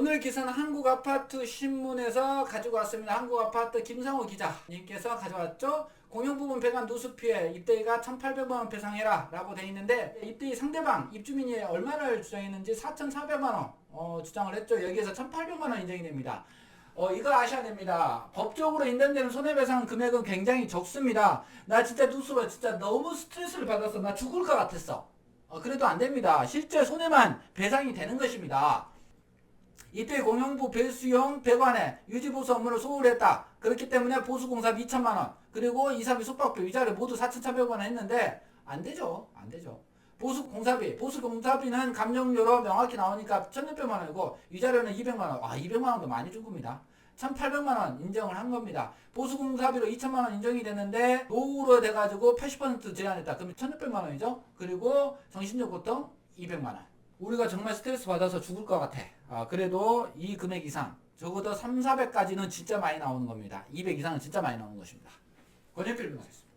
오늘 기사는 한국아파트 신문에서 가지고 왔습니다. 한국아파트 김상호 기자님께서 가져왔죠. 공용부분 배관 누수 피해 입대가 1,800만 원 배상해라 라고 돼 있는데 입대 상대방 입주민이 얼마를 주장했는지 4,400만 원 어, 주장을 했죠. 여기에서 1,800만 원 인정이 됩니다. 어, 이거 아셔야 됩니다. 법적으로 인정되는 손해배상 금액은 굉장히 적습니다. 나 진짜 누수로 진짜 너무 스트레스를 받아서 나 죽을 것 같았어. 어, 그래도 안 됩니다. 실제 손해만 배상이 되는 것입니다. 이때 공용부 배수용 배관에 유지보수 업무를 소홀했다. 그렇기 때문에 보수공사비 2천만 원, 그리고 2, 3위 숙박비 위자료 모두 4,100원 했는데 안 되죠. 안 되죠. 보수공사비, 보수공사비는 감정료로 명확히 나오니까 1,600만 원이고 위자료는 200만 원. 아, 200만 원도 많이 준 겁니다. 1,800만 원 인정을 한 겁니다. 보수공사비로 2천만 원 인정이 됐는데 노후로 돼가지고 80% 제한했다. 그럼 1,600만 원이죠. 그리고 정신적 고통 200만 원. 우리가 정말 스트레스 받아서 죽을 것 같아. 아, 그래도 이 금액 이상, 적어도 3, 400까지는 진짜 많이 나오는 겁니다. 200 이상은 진짜 많이 나오는 것입니다. 권현필 변호사였습니다.